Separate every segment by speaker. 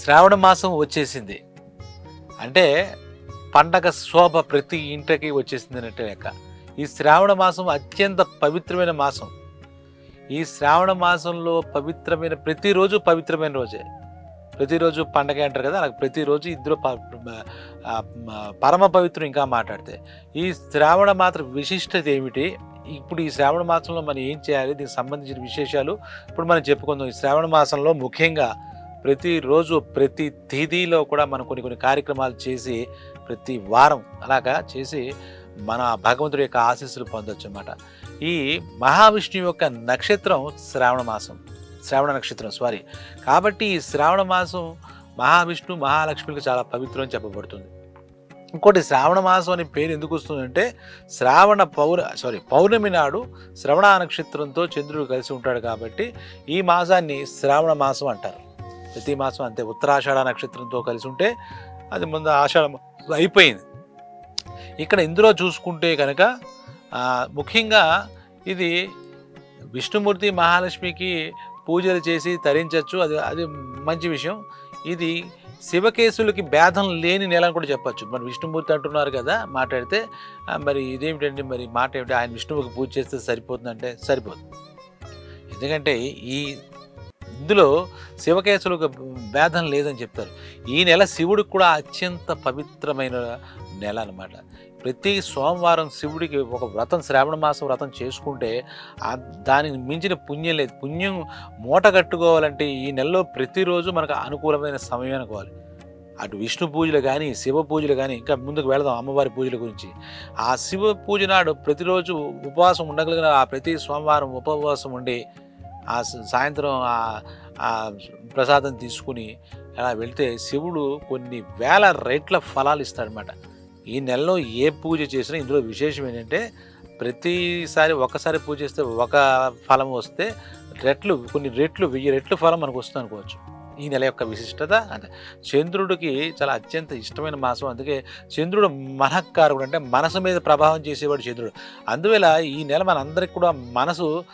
Speaker 1: శ్రావణ మాసం వచ్చేసింది. అంటే పండగ శోభ ప్రతి ఇంటికి వచ్చేసింది అన్నట్టు లెక్క. ఈ శ్రావణ మాసం అత్యంత పవిత్రమైన మాసం. ఈ శ్రావణ మాసంలో పవిత్రమైన ప్రతిరోజు పవిత్రమైన రోజే. ప్రతిరోజు పండగ అంటారు కదా నాకు ప్రతిరోజు ఇద్దరు ప- పరమ పవిత్రం ఇంకా మాట్లాడితే. ఈ శ్రావణ మాత్రం విశిష్టత ఏమిటి? ఇప్పుడు ఈ శ్రావణ మాసంలో మనం ఏం చేయాలి? దీనికి సంబంధించిన విశేషాలు ఇప్పుడు మనం చెప్పుకుందాం. ఈ శ్రావణ మాసంలో ముఖ్యంగా ప్రతిరోజు ప్రతి తేదీలో కూడా మనం కొన్ని కొన్ని కార్యక్రమాలు చేసి ప్రతి వారం అలాగా చేసి మన భగవంతుడి యొక్క ఆశీస్సులు పొందొచ్చు అనమాట ఈ మహావిష్ణువు యొక్క నక్షత్రం శ్రావణ మాసం. శ్రావణ నక్షత్రం సారీ కాబట్టి ఈ శ్రావణ మాసం మహావిష్ణు మహాలక్ష్మికి చాలా పవిత్రం చెప్పబడుతుంది. ఇంకోటి శ్రావణ మాసం అనే పేరు ఎందుకు వస్తుందంటే శ్రావణ పౌర సారీ పౌర్ణమి నాడు శ్రవణ నక్షత్రంతో చంద్రుడు కలిసి ఉంటాడు కాబట్టి ఈ మాసాన్ని శ్రావణ మాసం అంటారు. ప్రతి మాసం అంతే. ఉత్తరాషాఢ నక్షత్రంతో కలిసి ఉంటే అది ముందు ఆషాఢం అయిపోయింది. ఇక్కడ ఇందులో చూసుకుంటే కనుక ముఖ్యంగా ఇది విష్ణుమూర్తి మహాలక్ష్మికి పూజలు చేసి తరించవచ్చు అది అది మంచి విషయం. ఇది శివకేశులకి భేదం లేని నెల అని కూడా చెప్పచ్చు. మరి విష్ణుమూర్తి అంటున్నారు కదా మాట్లాడితే మరి ఇదేమిటండి మరి మాట ఏమిటి? ఆయన విష్ణువుకి పూజ చేస్తే సరిపోతుందంటే సరిపోతుంది ఎందుకంటే ఈ ఇందులో శివకేశులకు భేదం లేదని చెప్తారు. ఈ నెల శివుడికి కూడా అత్యంత పవిత్రమైన నెల అన్నమాట. ప్రతి సోమవారం శివుడికి ఒక వ్రతం శ్రావణ మాసం వ్రతం చేసుకుంటే దానికి మించిన పుణ్యం లేదు. పుణ్యం మూట కట్టుకోవాలంటే ఈ నెలలో ప్రతిరోజు మనకు అనుకూలమైన సమయం అనుకోవాలి. అటు విష్ణు పూజలు కానీ శివ పూజలు కానీ ఇంకా ముందుకు వెళదాం అమ్మవారి పూజల గురించి. ఆ శివ పూజ నాడు ప్రతిరోజు ఉపవాసం ఉండగలిగిన ఆ ప్రతి సోమవారం ఉపవాసం ఉండి ఆ స- సాయంత్రం ఆ- ప్రసాదం తీసుకుని అలా వెళ్తే శివుడు కొన్ని వేల రెట్ల ఫలాలు ఇస్తాడనమాట ఈ నెలలో ఏ పూజ చేసినా ఇందులో విశేషం ఏంటంటే ప్రతిసారి ఒకసారి పూజ చేస్తే ఒక ఫలం వస్తే రెట్లు కొన్ని రెట్లు వెయ్యి రెట్లు ఫలం మనకు వస్తుంది అనుకోవచ్చు. ఈ నెల యొక్క విశిష్టత అంటే చంద్రుడికి చాలా అత్యంత ఇష్టమైన మాసం. అందుకే చంద్రుడు మనఃకారకుడు అంటే మనసు మీద ప్రభావం చేసేవాడు చంద్రుడు. అందువల్ల ఈ నెల మనందరికి కూడా మనసు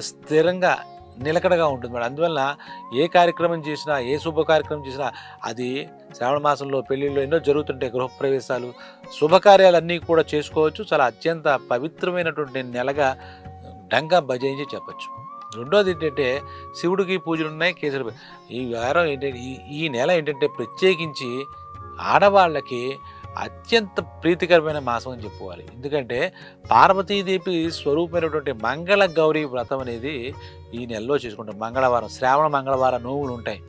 Speaker 1: స్థిరంగా నిలకడగా ఉంటుంది మేడం. అందువల్ల ఏ కార్యక్రమం చేసినా ఏ శుభ కార్యక్రమం చేసినా అది శ్రావణ మాసంలో పెళ్ళిళ్ళు ఎన్నో జరుగుతుంటాయి గృహప్రవేశాలు. శుభకార్యాలన్నీ కూడా చేసుకోవచ్చు. చాలా అత్యంత పవిత్రమైనటువంటి నెలగా డంగా భజయించి చెప్పచ్చు. రెండోది ఏంటంటే శివుడికి పూజలు ఉన్నాయి కేసులు ఈ వారం ఏంటంటే ఈ ఈ నెల ఏంటంటే ప్రత్యేకించి ఆడవాళ్ళకి అత్యంత ప్రీతికరమైన మాసం అని చెప్పుకోవాలి. ఎందుకంటే పార్వతీదేవి స్వరూపమైనటువంటి మంగళ గౌరీ వ్రతం అనేది ఈ నెలలో చేసుకుంటాం. మంగళవారం శ్రావణ మంగళవారం నోవులు ఉంటాయి.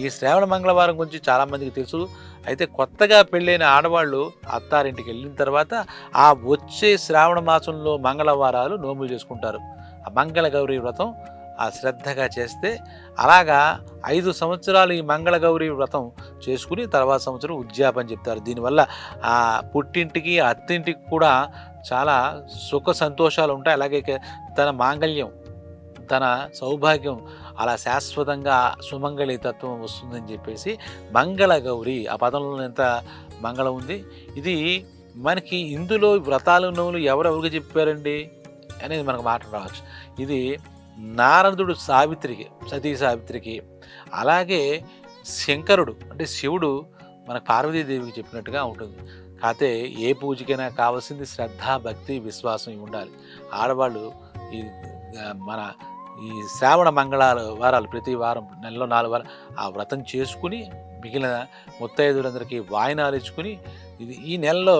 Speaker 1: ఈ శ్రావణ మంగళవారం గురించి చాలామందికి తెలుసు. అయితే కొత్తగా పెళ్ళైన ఆడవాళ్ళు అత్తారింటికి వెళ్ళిన తర్వాత ఆ వచ్చే శ్రావణ మాసంలో మంగళవారాలు నోములు చేసుకుంటారు. ఆ మంగళ గౌరీ వ్రతం ఆ శ్రద్ధగా చేస్తే అలాగా ఐదు సంవత్సరాలు ఈ మంగళగౌరి వ్రతం చేసుకుని తర్వాత సంవత్సరం ఉద్యాపన చెప్తారు. దీనివల్ల ఆ పుట్టింటికి అత్తింటికి కూడా చాలా సుఖ సంతోషాలు ఉంటాయి. అలాగే తన మాంగళ్యం తన సౌభాగ్యం అలా శాశ్వతంగా సుమంగళి తత్వం వస్తుందని చెప్పేసి మంగళ గౌరి ఆ పదంలో ఎంత మంగళం ఉంది. ఇది మనకి ఇందులో వ్రతాలు నవ్వులు ఎవరెవరికి చెప్పారండి అనేది మనకు మాట రావచ్చు. ఇది నారదుడు సావిత్రికి సతీ సావిత్రికి అలాగే శంకరుడు అంటే శివుడు మన పార్వతీదేవికి చెప్పినట్టుగా ఉంటుంది. కాకపోతే ఏ పూజకైనా కావాల్సింది శ్రద్ధ భక్తి విశ్వాసం ఉండాలి. ఆడవాళ్ళు ఈ మన ఈ శ్రావణ మంగళాలు వారాలు ప్రతి వారం నెలలో నాలుగు వారాలు ఆ వ్రతం చేసుకుని మిగిలిన ముత్తైదులందరికీ వాయినాలు ఇచ్చుకుని ఇది ఈ నెలలో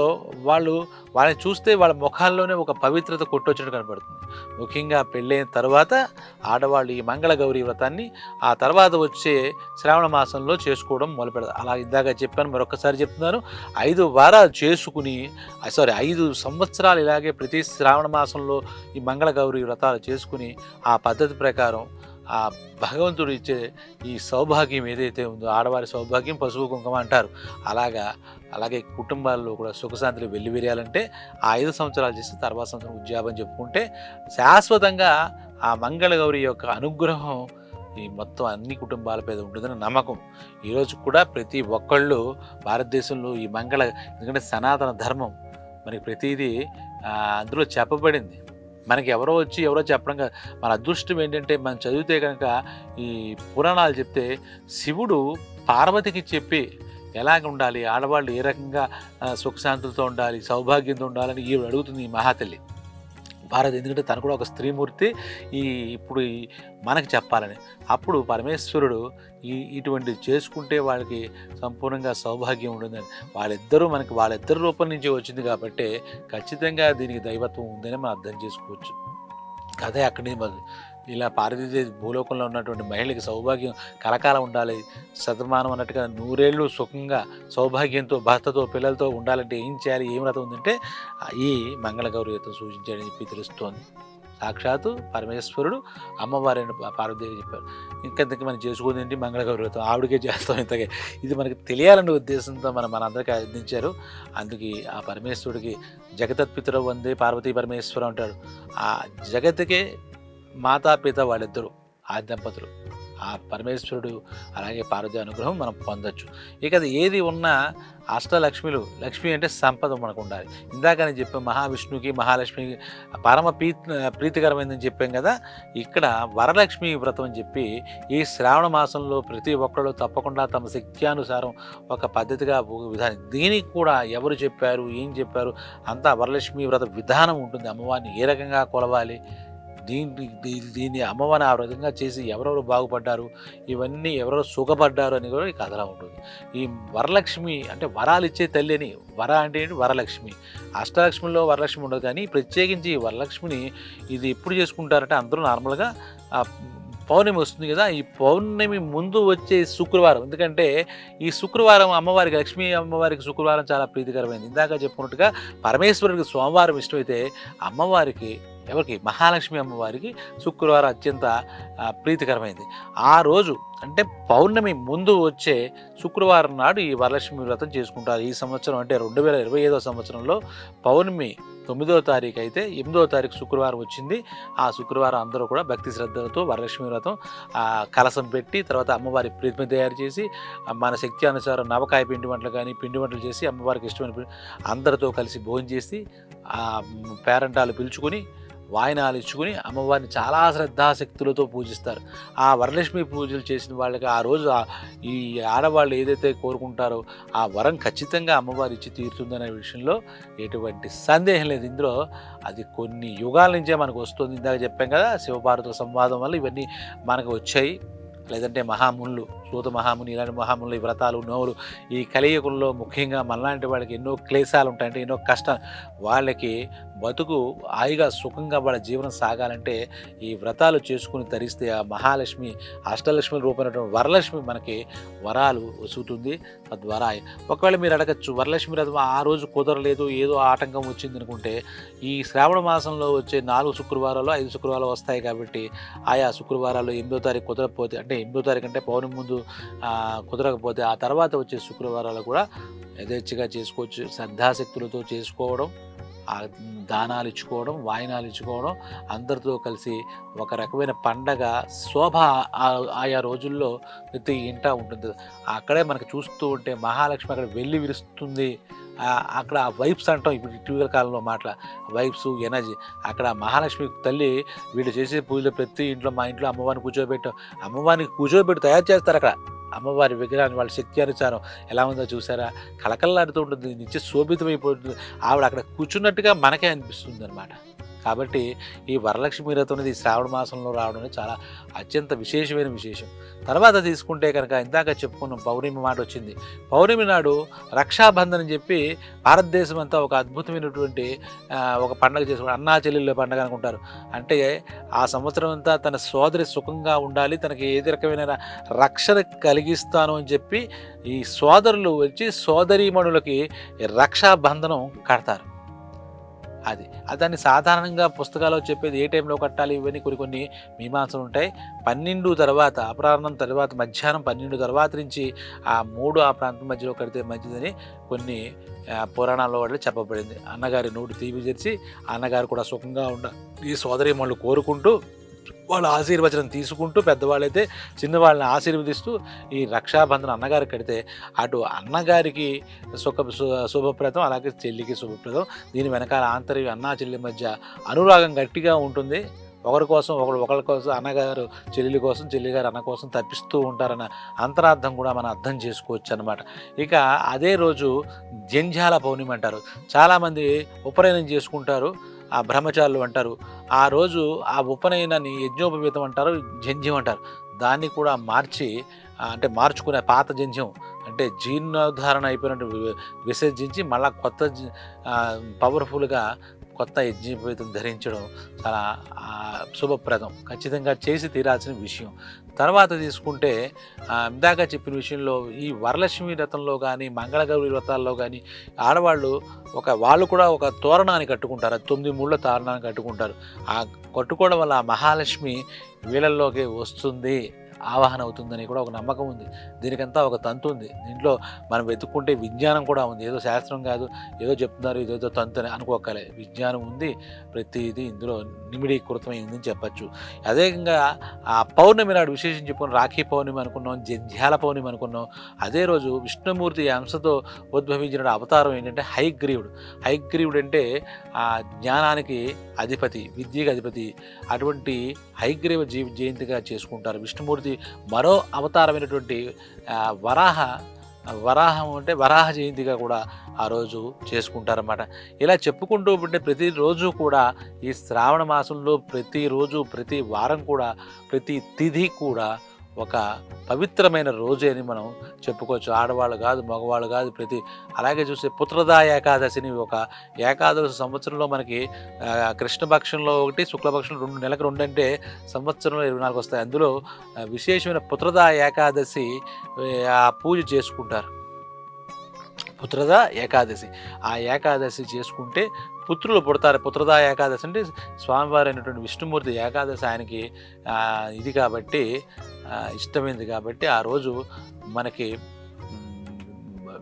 Speaker 1: వాళ్ళు వాళ్ళని చూస్తే వాళ్ళ ముఖాల్లోనే ఒక పవిత్రత కొట్టొచ్చినట్టు కనపడుతుంది. ముఖ్యంగా పెళ్ళైన తర్వాత ఆడవాళ్ళు ఈ మంగళ గౌరీ వ్రతాన్ని ఆ తర్వాత వచ్చే శ్రావణ మాసంలో చేసుకోవడం మొదలుపెడతారు. అలా ఇందాక చెప్పాను మరొకసారి చెప్తున్నాను. ఐదు వారాలు చేసుకుని సారీ ఐదు సంవత్సరాలు ఇలాగే ప్రతి శ్రావణ మాసంలో ఈ మంగళ గౌరీ వ్రతాలు చేసుకుని ఆ పద్ధతి ప్రకారం ఆ భగవంతుడు ఇచ్చే ఈ సౌభాగ్యం ఏదైతే ఉందో ఆడవారి సౌభాగ్యం పసుపు కుంకుమ అంటారు. అలాగా అలాగే కుటుంబాల్లో కూడా సుఖశాంతులు వెల్లివిరియాలంటే ఆ ఐదు సంవత్సరాలు చేసి తర్వాత సంవత్సరం ఉద్యాపం చెప్పుకుంటే శాశ్వతంగా ఆ మంగళగౌరి యొక్క అనుగ్రహం ఈ మొత్తం అన్ని కుటుంబాల మీద ఉంటుందని నమ్మకం. ఈరోజు కూడా ప్రతి ఒక్కళ్ళు భారతదేశంలో ఈ మంగళ ఎందుకంటే సనాతన ధర్మం మనకి ప్రతిదీ అందులో చెప్పబడింది. మనకి ఎవరో వచ్చి ఎవరో చెప్పడం మన అదృష్టం ఏంటంటే మనం చదివితే కనుక ఈ పురాణాలు చెప్తే శివుడు పార్వతికి చెప్పి ఎలాగ ఉండాలి? ఆడవాళ్ళు ఏ రకంగా సుఖశాంతులతో ఉండాలి సౌభాగ్యంతో ఉండాలని ఈవిడ అడుగుతుంది ఈ మహాతల్లి. భారత్. ఎందుకంటే తను కూడా ఒక స్త్రీమూర్తి. ఈ ఇప్పుడు మనకు మనకి చెప్పాలని. అప్పుడు పరమేశ్వరుడు ఈ ఇటువంటి చేసుకుంటే వాళ్ళకి సంపూర్ణంగా సౌభాగ్యం ఉంటుందని. వాళ్ళిద్దరూ మనకి వాళ్ళిద్దరి రూపం నుంచి వచ్చింది కాబట్టి ఖచ్చితంగా దీనికి దైవత్వం ఉందని మనం అర్థం చేసుకోవచ్చు. కథ అక్కడి నుంచి ఇలా పార్వతీదేవి భూలోకంలో ఉన్నటువంటి మహిళకి సౌభాగ్యం కలకాలం ఉండాలి. శతమానం అన్నట్టుగా నూరేళ్ళు సుఖంగా సౌభాగ్యంతో భర్తతో పిల్లలతో ఉండాలంటే ఏం చేయాలి ఏం రథం ఉందంటే ఈ మంగళగౌరి వ్రతం సూచించాడని చెప్పి తెలుస్తోంది. సాక్షాత్తు పరమేశ్వరుడు అమ్మవారి పార్వతీదేవి చెప్పారు. ఇంకెంతకి మనం చేసుకుంది ఏంటి మంగళగౌరవతం ఆవిడకే చేస్తాం ఇంతకే. ఇది మనకి తెలియాలనే ఉద్దేశంతో మనం మనందరికీ అందించారు. అందుకే ఆ పరమేశ్వరుడికి జగతత్పితుడు వందే పార్వతీ పరమేశ్వరం అంటాడు ఆ జగత్తుకే మాతాపిత వాళ్ళిద్దరూ ఆ దంపతులు. ఆ పరమేశ్వరుడు అలాగే పార్వతి అనుగ్రహం మనం పొందొచ్చు. ఇక అది ఏది ఉన్నా అష్టలక్ష్మిలు లక్ష్మి అంటే సంపద మనకు ఉండాలి. ఇందాక నేను చెప్పాను మహావిష్ణువుకి మహాలక్ష్మికి పరమ ప్రీ ప్రీతికరమైందని చెప్పాం కదా ఇక్కడ వరలక్ష్మి వ్రతం అని చెప్పి ఈ శ్రావణ మాసంలో ప్రతి ఒక్కళ్ళు తప్పకుండా తమ శక్త్యానుసారం ఒక పద్ధతిగా విధానం. దీనికి కూడా ఎవరు చెప్పారు ఏం చెప్పారు అంతా వరలక్ష్మి వ్రత విధానం ఉంటుంది. అమ్మవారిని ఏ రకంగా కొలవాలి దీని దీన్ని అమ్మవారిని ఆ విధంగా చేసి ఎవరెవరు బాగుపడ్డారు ఇవన్నీ ఎవరెవరు సుఖపడ్డారు అని కూడా ఈ కథలా ఉంటుంది. ఈ వరలక్ష్మి అంటే వరాలు ఇచ్చే తల్లి అని వర అంటే ఏంటి? వరలక్ష్మి. అష్టలక్ష్మిలో వరలక్ష్మి ఉండదు కానీ ప్రత్యేకించి ఈ వరలక్ష్మిని ఇది ఎప్పుడు చేసుకుంటారంటే అందరూ నార్మల్గా పౌర్ణమి వస్తుంది కదా ఈ పౌర్ణమి ముందు వచ్చే శుక్రవారం. ఎందుకంటే ఈ శుక్రవారం అమ్మవారికి లక్ష్మీ అమ్మవారికి శుక్రవారం చాలా ప్రీతికరమైంది. ఇందాక చెప్పుకున్నట్టుగా పరమేశ్వరుడికి సోమవారం ఇష్టమైతే అమ్మవారికి ఎవరికి? మహాలక్ష్మి అమ్మవారికి శుక్రవారం అత్యంత ప్రీతికరమైంది. ఆ రోజు అంటే పౌర్ణమి ముందు వచ్చే శుక్రవారం నాడు ఈ వరలక్ష్మి వ్రతం చేసుకుంటారు. ఈ సంవత్సరం అంటే రెండు వేల ఇరవై ఐదో సంవత్సరంలో పౌర్ణమి తొమ్మిదో తారీఖు అయితే ఎనిమిదో తారీఖు శుక్రవారం వచ్చింది. ఆ శుక్రవారం అందరూ కూడా భక్తి శ్రద్ధలతో వరలక్ష్మి వ్రతం కలసం పెట్టి తర్వాత అమ్మవారి ప్రీతిని తయారు చేసి మన శక్తి అనుసారం నవకాయ పిండి వంటలు కానీ పిండి వంటలు చేసి అమ్మవారికి ఇష్టమైన అందరితో కలిసి భోజనం చేసి ఆ పేరంటాలు పిలుచుకొని వాయినాలు ఇచ్చుకుని అమ్మవారిని చాలా శ్రద్ధాశక్తులతో పూజిస్తారు. ఆ వరలక్ష్మి పూజలు చేసిన వాళ్ళకి ఆ రోజు ఈ ఆడవాళ్ళు ఏదైతే కోరుకుంటారో ఆ వరం ఖచ్చితంగా అమ్మవారు ఇచ్చి తీరుతుందనే విషయంలో ఎటువంటి సందేహం లేదు. ఇందులో అది కొన్ని యుగాల నుంచే మనకు వస్తుంది. ఇందాక చెప్పాం కదా శివపార్వతుల సంవాదం వల్ల ఇవన్నీ మనకు వచ్చాయి. లేదంటే మహామునులు సూత మహాముని ఇలాంటి మహామునులు ఈ వ్రతాలు నోవులు ఈ కలియుగంలో ముఖ్యంగా మనలాంటి వాళ్ళకి ఎన్నో క్లేశాలు ఉంటాయంటే ఎన్నో కష్టం. వాళ్ళకి బతుకు హాయిగా సుఖంగా వాళ్ళ జీవనం సాగాలంటే ఈ వ్రతాలు చేసుకుని ధరిస్తే ఆ మహాలక్ష్మి అష్టలక్ష్మి రూపమైనటువంటి వరలక్ష్మి మనకి వరాలు వసుగుతుంది తద్వారా ఒకవేళ మీరు అడగచ్చు వరలక్ష్మి వ్రతం ఆ రోజు కుదరలేదు ఏదో ఆటంకం వచ్చింది అనుకుంటే ఈ శ్రావణ మాసంలో వచ్చే నాలుగు శుక్రవారాలు ఐదు శుక్రవారాలు వస్తాయి కాబట్టి ఆయా శుక్రవారాలు ఎనిమిదో తారీఖు కుదరకపోతే అంటే ఎనిమిదో తారీఖు అంటే పౌర్ణమి ముందు కుదరకపోతే ఆ తర్వాత వచ్చే శుక్రవారాలు కూడా యథేచ్ఛగా చేసుకోవచ్చు. శ్రద్ధాశక్తులతో చేసుకోవడం. దానాలు ఇచ్చుకోవడం వాయినాలు ఇచ్చుకోవడం అందరితో కలిసి ఒక రకమైన పండగ శోభ ఆయా రోజుల్లో ప్రతి ఇంట ఉంటుంది. అక్కడే మనకు చూస్తూ ఉంటే మహాలక్ష్మి అక్కడ వెళ్ళి విరుస్తుంది. అక్కడ ఆ వైబ్స్ అంటాం ఇప్పుడు ఇటీవల కాలంలో మాటల వైబ్స్ ఎనర్జీ. అక్కడ మహాలక్ష్మి తల్లి వీళ్ళు చేసే పూజలు ప్రతి ఇంట్లో మా ఇంట్లో అమ్మవారిని కూర్చోబెట్టాం. అమ్మవారిని కూర్చోబెట్టి తయారు చేస్తారు అక్కడ. అమ్మవారి విగ్రహాన్ని వాళ్ళ శక్తి అనుసారం ఎలా ఉందో చూసారా? కలకల్లాడుతూ ఉంటుంది. నిత్య శోభితమైపోతుంది. ఆవిడ అక్కడ కూర్చున్నట్టుగా మనకే అనిపిస్తుంది అనమాట కాబట్టి ఈ వరలక్ష్మి వ్రతం అనేది శ్రావణ మాసంలో రావడం అనేది చాలా అత్యంత విశేషమైన విశేషం. తర్వాత తీసుకుంటే కనుక ఇందాక చెప్పుకున్నాం పౌర్ణమి మాట వచ్చింది. పౌర్ణమి నాడు రక్షాబంధన్ అని చెప్పి భారతదేశం అంతా ఒక అద్భుతమైనటువంటి ఒక పండగ చేసుకుంటారు. అన్నా చెల్లెళ్ళ పండగ అనుకుంటారు. అంటే ఆ సంవత్సరం అంతా తన సోదరి సుఖంగా ఉండాలి తనకి ఏది రకమైన రక్షణ కలిగిస్తాను అని చెప్పి ఈ సోదరులు వచ్చి సోదరీమణులకి రక్షాబంధనం కడతారు. అది. దాన్ని సాధారణంగా పుస్తకాల్లో చెప్పేది ఏ టైంలో కట్టాలి? ఇవన్నీ కొన్ని కొన్ని మీమాంసలు ఉంటాయి. పన్నెండు తర్వాత అపరాహ్నం తర్వాత మధ్యాహ్నం పన్నెండు తర్వాత నుంచి ఆ మూడు ఆ ప్రాంతం మధ్యలో కడితే మంచిదని కొన్ని పురాణాల్లో వాళ్ళు చెప్పబడింది. అన్నగారి నోటి తీపి తెరిచి అన్నగారు కూడా సుఖంగా ఉండ ఈ సోదరి మళ్ళీ కోరుకుంటూ వాళ్ళ ఆశీర్వచనం తీసుకుంటూ పెద్దవాళ్ళైతే చిన్నవాళ్ళని ఆశీర్వదిస్తూ ఈ రక్షాబంధన అన్నగారు కడితే అటు అన్నగారికి సుఖ సు- శుభప్రదం అలాగే చెల్లికి శుభప్రదం. దీని వెనకాల ఆంతర్య అన్నా చెల్లి మధ్య అనురాగం గట్టిగా ఉంటుంది. ఒకరి కోసం ఒకరు ఒకరి కోసం అన్నగారు చెల్లెలి కోసం చెల్లి గారు అన్న కోసం తప్పిస్తూ ఉంటారన్న అంతరార్థం కూడా మనం అర్థం చేసుకోవచ్చు అనమాట ఇక అదే రోజు జంజాల పౌర్ణమి అంటారు. చాలామంది ఉపనయనం చేసుకుంటారు. ఆ బ్రహ్మచారులు అంటారు ఆ రోజు ఆ ఉపనయనాన్ని యజ్ఞోపవీతం అంటారు జంజ్యం అంటారు. దాన్ని కూడా మార్చి అంటే మార్చుకునే పాత జంజ్యం అంటే జీర్ణోద్ధారణ అయిపోయినట్టు వి- విసర్జించి మళ్ళా కొత్త పవర్ఫుల్గా కొత్త యజ్ఞోపేతం ధరించడం చాలా శుభప్రదం. ఖచ్చితంగా చేసి తీరాల్సిన విషయం. తర్వాత తీసుకుంటే ఇందాక చెప్పిన విషయంలో ఈ వరలక్ష్మి వ్రతంలో కానీ మంగళగౌరి వ్రతాల్లో కానీ ఆడవాళ్ళు ఒక వాళ్ళు కూడా ఒక తోరణాన్ని కట్టుకుంటారు. తొమ్మిది ముళ్ళ తోరణాన్ని కట్టుకుంటారు. ఆ కట్టుకోవడం వల్ల మహాలక్ష్మి వీళ్ళల్లోకి వస్తుంది. ఆవాహన అవుతుందని కూడా ఒక నమ్మకం ఉంది. దీనికంతా ఒక తంతు ఉంది. దీంట్లో మనం వెతుక్కుంటే విజ్ఞానం కూడా ఉంది. ఏదో శాస్త్రం కాదు ఏదో చెప్తున్నారు ఇదేదో తంతు అని అనుకోకలే విజ్ఞానం ఉంది ప్రతిదీ ఇందులో నిమిడీకృతమై ఉందని చెప్పచ్చు. అదేవిధంగా ఆ పౌర్ణమి నాడు విశేషం చెప్పుకుని రాఖీ పౌర్ణమి అనుకున్నాం జంధ్యాల పౌర్ణమి అనుకున్నాం అదే రోజు విష్ణుమూర్తి అంశతో ఉద్భవించిన అవతారం ఏంటంటే హైగ్రీవుడు. హైగ్రీవుడు అంటే ఆ జ్ఞానానికి అధిపతి విద్యకి అధిపతి. అటువంటి హైగ్రీవ జీవి జయంతిగా చేసుకుంటారు. విష్ణుమూర్తి మరో అవతారమైనటువంటి వరాహ వరాహం అంటే వరాహ జయంతిగా కూడా ఆ రోజు చేసుకుంటారన్నమాట. ఇలా చెప్పుకుంటూ ఉంటే ప్రతిరోజు కూడా ఈ శ్రావణ మాసంలో ప్రతిరోజు ప్రతి వారం కూడా ప్రతి తిథి కూడా ఒక పవిత్రమైన రోజే అని మనం చెప్పుకోవచ్చు. ఆడవాళ్ళు కాదు మగవాళ్ళు కాదు ప్రతి అలాగే చూస్తే పుత్రదా ఏకాదశిని ఒక ఏకాదశి సంవత్సరంలో మనకి కృష్ణపక్షంలో ఒకటి శుక్లపక్షంలో రెండు నెలకు రెండు అంటే సంవత్సరంలో ఇరవై నాలుగు వస్తాయి. అందులో విశేషమైన పుత్రదా ఏకాదశి ఆ పూజ చేసుకుంటారు. పుత్రద ఏకాదశి. ఆ ఏకాదశి చేసుకుంటే పుత్రులు పుడతారు. పుత్రదా ఏకాదశి అంటే స్వామివారు అయినటువంటి విష్ణుమూర్తి ఏకాదశి ఆయనకి ఇది కాబట్టి ఇష్టమైంది కాబట్టి ఆ రోజు మనకి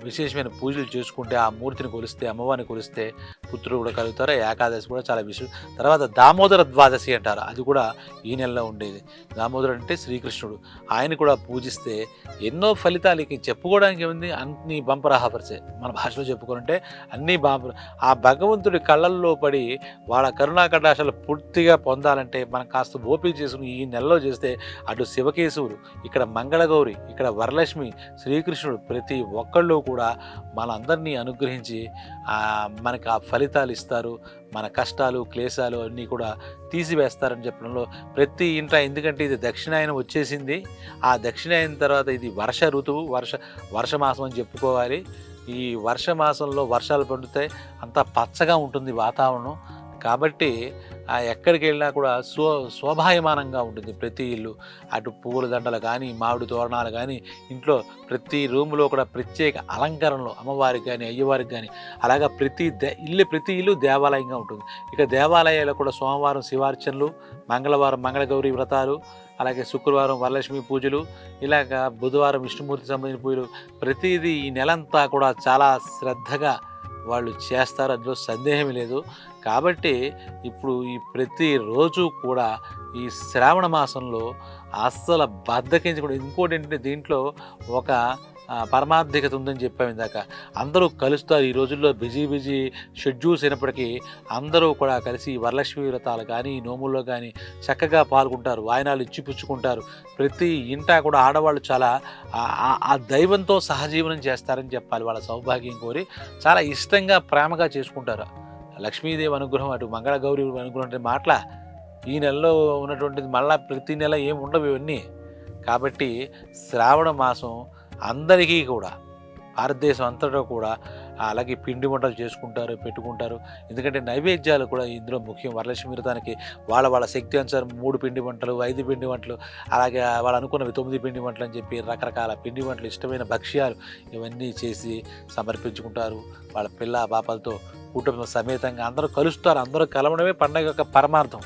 Speaker 1: విశేషమైన పూజలు చేసుకుంటే ఆ మూర్తిని కొలిస్తే అమ్మవారిని కొలిస్తే పుత్రుడు కూడా కలుగుతారు. ఏకాదశి కూడా చాలా విశేషం. తర్వాత దామోదర ద్వాదశి అంటారు. అది కూడా ఈ నెలలో ఉండేది. దామోదరుడు అంటే శ్రీకృష్ణుడు. ఆయన కూడా పూజిస్తే ఎన్నో ఫలితాలు ఇక చెప్పుకోవడానికి ఏముంది? అన్ని బంపరాహపరిచే. మన భాషలో చెప్పుకోనంటే అన్ని బాంప ఆ భగవంతుడి కళ్ళల్లో పడి వాళ్ళ కరుణా పూర్తిగా పొందాలంటే మనం కాస్త ఓపిక చేసుకుని ఈ నెలలో చేస్తే అటు శివకేశవుడు ఇక్కడ మంగళగౌరి ఇక్కడ వరలక్ష్మి శ్రీకృష్ణుడు ప్రతి ఒక్కళ్ళు కూడా మనందరినీ అనుగ్రహించి మనకు ఆ ఫలితాలు ఇస్తారు. మన కష్టాలు క్లేశాలు అన్నీ కూడా తీసివేస్తారని చెప్పడంలో ప్రతి ఇంట ఎందుకంటే ఇది దక్షిణాయనం వచ్చేసింది. ఆ దక్షిణాయనం తర్వాత ఇది వర్ష ఋతువు వర్ష వర్షమాసం అని చెప్పుకోవాలి. ఈ వర్ష మాసంలో వర్షాలు పండుతాయి. అంతా పచ్చగా ఉంటుంది వాతావరణం. కాబట్టి ఎక్కడికి వెళ్ళినా కూడా శో శోభాయమానంగా ఉంటుంది. ప్రతి ఇల్లు అటు పువ్వుల దండలు కానీ మామిడి తోరణాలు కానీ ఇంట్లో ప్రతి రూములో కూడా ప్రత్యేక అలంకరణలు అమ్మవారికి కానీ అయ్యవారికి కానీ అలాగా ప్రతి దే ఇల్లు ప్రతి ఇల్లు దేవాలయంగా ఉంటుంది. ఇక దేవాలయాల్లో కూడా సోమవారం శివార్చనలు మంగళవారం మంగళగౌరి వ్రతాలు అలాగే శుక్రవారం వరలక్ష్మి పూజలు ఇలాగ బుధవారం విష్ణుమూర్తి సంబంధించిన పూజలు. ప్రతిదీ ఈ నెలంతా కూడా చాలా శ్రద్ధగా వాళ్ళు చేస్తారు అందులో సందేహం లేదు. కాబట్టి ఇప్పుడు ఈ ప్రతిరోజు కూడా ఈ శ్రావణ మాసంలో అస్సలు బద్దకించకూడదు. ఇంకోటి ఏంటంటే దీంట్లో ఒక పరమార్థికత ఉందని చెప్పాము ఇందాక. అందరూ కలుస్తారు ఈ రోజుల్లో బిజీ బిజీ షెడ్యూల్స్ అయినప్పటికీ అందరూ కూడా కలిసి వరలక్ష్మి వ్రతాలు కానీ నోముల్లో కానీ చక్కగా పాల్గొంటారు వాయనాలు ఇచ్చిపుచ్చుకుంటారు ప్రతి ఇంటా కూడా ఆడవాళ్ళు చాలా ఆ- ఆ- దైవంతో సహజీవనం చేస్తారని చెప్పాలి వాళ్ళ సౌభాగ్యం కోరి చాలా ఇష్టంగా ప్రేమగా చేసుకుంటారు. లక్ష్మీదేవి అనుగ్రహం అటు మంగళగౌరి అనుగ్రహం అంటే మాటల ఈ నెలలో ఉన్నటువంటిది మళ్ళీ ప్రతి నెల ఏమి ఉండవు ఇవన్నీ. కాబట్టి శ్రావణ మాసం అందరికీ కూడా భారతదేశం అంతటా కూడా అలాగే పిండి వంటలు చేసుకుంటారు పెట్టుకుంటారు. ఎందుకంటే నైవేద్యాలు కూడా ఇందులో ముఖ్యం. వరలక్ష్మి వ్రతానికి వాళ్ళ వాళ్ళ శక్తి అనుసారం మూడు పిండి వంటలు ఐదు పిండి వంటలు అలాగే వాళ్ళు అనుకున్నవి తొమ్మిది పిండి వంటలు అని చెప్పి రకరకాల పిండి వంటలు ఇష్టమైన భక్ష్యాలు ఇవన్నీ చేసి సమర్పించుకుంటారు. వాళ్ళ పిల్ల పాపలతో కుటుంబ సమేతంగా అందరూ కలుస్తారు. అందరూ కలవడమే పండగ యొక్క పరమార్థం.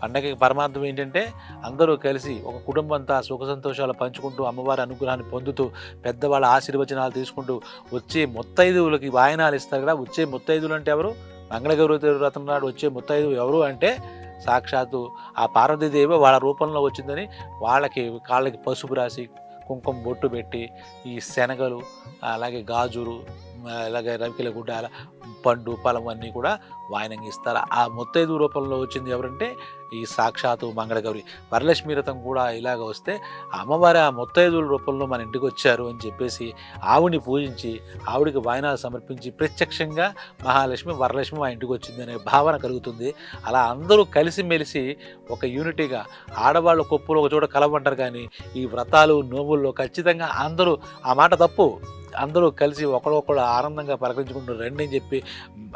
Speaker 1: పండగ పరమార్థం ఏంటంటే అందరూ కలిసి ఒక కుటుంబం అంతా సుఖ సంతోషాలు పంచుకుంటూ అమ్మవారి అనుగ్రహాన్ని పొందుతూ పెద్దవాళ్ళ ఆశీర్వచనాలు తీసుకుంటూ వచ్చే ముత్తైదువులకి వాయనాలు ఇస్తారు కదా. వచ్చే ముత్తైదువులు అంటే ఎవరు? మంగళగౌరవ రథం నాడు వచ్చే ముత్తైదువు ఎవరు అంటే సాక్షాత్తు ఆ పార్వతీదేవి వాళ్ళ రూపంలో వచ్చిందని వాళ్ళకి కాళ్ళకి పసుపు రాసి కుంకుమ బొట్టు పెట్టి ఈ శనగలు అలాగే గాజులు అలాగే రవికిల గుడ్డ అలా పండు పొలం అన్నీ కూడా వాయనంగా ఇస్తారు? ఆ ముత్తైదు రూపంలో వచ్చింది ఎవరంటే ఈ సాక్షాత్తు మంగళగౌరి. వరలక్ష్మి రథం కూడా ఇలాగ వస్తే అమ్మవారి ఆ ముత్తైదుల రూపంలో మన ఇంటికి వచ్చారు అని చెప్పేసి ఆవిని పూజించి ఆవిడికి వాయనాలు సమర్పించి ప్రత్యక్షంగా మహాలక్ష్మి వరలక్ష్మి మా ఇంటికి వచ్చింది అనే భావన కలుగుతుంది. అలా అందరూ కలిసిమెలిసి ఒక యూనిటీగా ఆడవాళ్ళ కొప్పులు ఒక చోట కలవంటారు కానీ ఈ వ్రతాలు నోవుల్లో ఖచ్చితంగా అందరూ ఆ మాట తప్పు. అందరూ కలిసి ఒకడొకడు ఆనందంగా పలకరించుకుంటూ రండి అని చెప్పి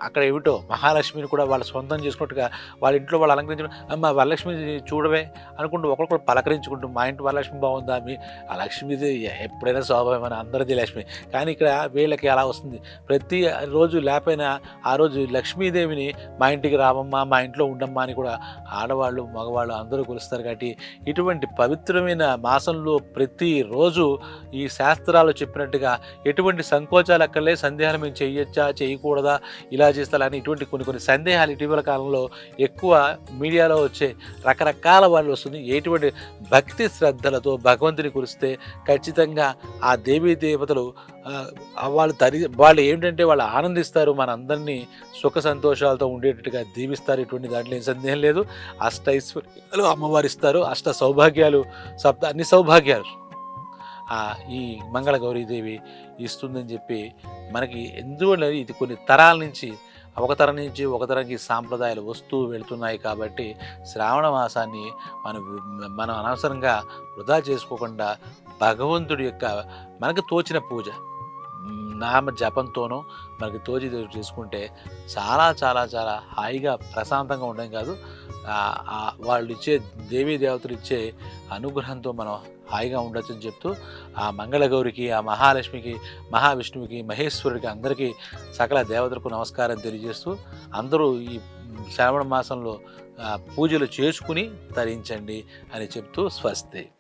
Speaker 1: అక్కడ ఏమిటో మహాలక్ష్మిని కూడా వాళ్ళ సొంతం చేసుకున్నట్టుగా వాళ్ళ ఇంట్లో వాళ్ళు అలంకరించడం అమ్మ వరలక్ష్మి చూడవే అనుకుంటూ ఒకరికొకరు పలకరించుకుంటూ మా ఇంటి వరలక్ష్మి బాగుందా మీ ఆ లక్ష్మిది ఎప్పుడైనా స్వాభావమైన అందరిది లక్ష్మి. కానీ ఇక్కడ వీళ్ళకి అలా వస్తుంది. ప్రతి రోజు లేకపోయినా ఆ రోజు లక్ష్మీదేవిని మా ఇంటికి రావమ్మా మా ఇంట్లో ఉండమ్మా అని కూడా ఆడవాళ్ళు మగవాళ్ళు అందరూ కొలుస్తారు కాబట్టి ఇటువంటి పవిత్రమైన మాసంలో ప్రతిరోజు ఈ శాస్త్రాలు చెప్పినట్టుగా ఎటువంటి సంకోచాలు అక్కర్లే సందేహాలు మేము చేయొచ్చా చేయకూడదా ఇలా చేస్తారని ఇటువంటి కొన్ని కొన్ని సందేహాలు ఇటీవల కాలంలో ఎక్కువ మీడియాలో వచ్చే రకరకాల వాళ్ళు వస్తుంది. ఎటువంటి భక్తి శ్రద్ధలతో భగవంతుని కురిస్తే ఖచ్చితంగా ఆ దేవీ దేవతలు వాళ్ళు తరి వాళ్ళు ఏంటంటే వాళ్ళు ఆనందిస్తారు మనందరినీ సుఖ సంతోషాలతో ఉండేటట్టుగా దీవిస్తారు. ఇటువంటి దాంట్లో ఏం సందేహం లేదు. అష్ట ఐశ్వర్యాలు అమ్మవారు ఇస్తారు అష్ట సౌభాగ్యాలు సప్త అన్ని సౌభాగ్యాలు. ఈ మంగళ గౌరీదేవి ఇస్తుందని చెప్పి మనకి ఎందువల్ల ఇది కొన్ని తరాల నుంచి ఒక తరం నుంచి ఒక తరంకి సాంప్రదాయాలు వస్తూ వెళ్తున్నాయి కాబట్టి శ్రావణ మాసాన్ని మనం మనం అనవసరంగా వృధా చేసుకోకుండా భగవంతుడి యొక్క మనకు తోచిన పూజ. నామ జపంతోనూ మనకి తోచి చేసుకుంటే చాలా చాలా చాలా హాయిగా ప్రశాంతంగా ఉండడం కాదు. వాళ్ళు ఇచ్చే దేవీ దేవతలు ఇచ్చే అనుగ్రహంతో మనం హాయిగా ఉండొచ్చు అని చెప్తూ ఆ మంగళగౌరికి ఆ మహాలక్ష్మికి మహావిష్ణువుకి మహేశ్వరుడికి అందరికీ సకల దేవతలకు నమస్కారం తెలియజేస్తూ అందరూ ఈ శ్రావణ మాసంలో పూజలు చేసుకుని తరించండి అని చెప్తూ స్వస్తి.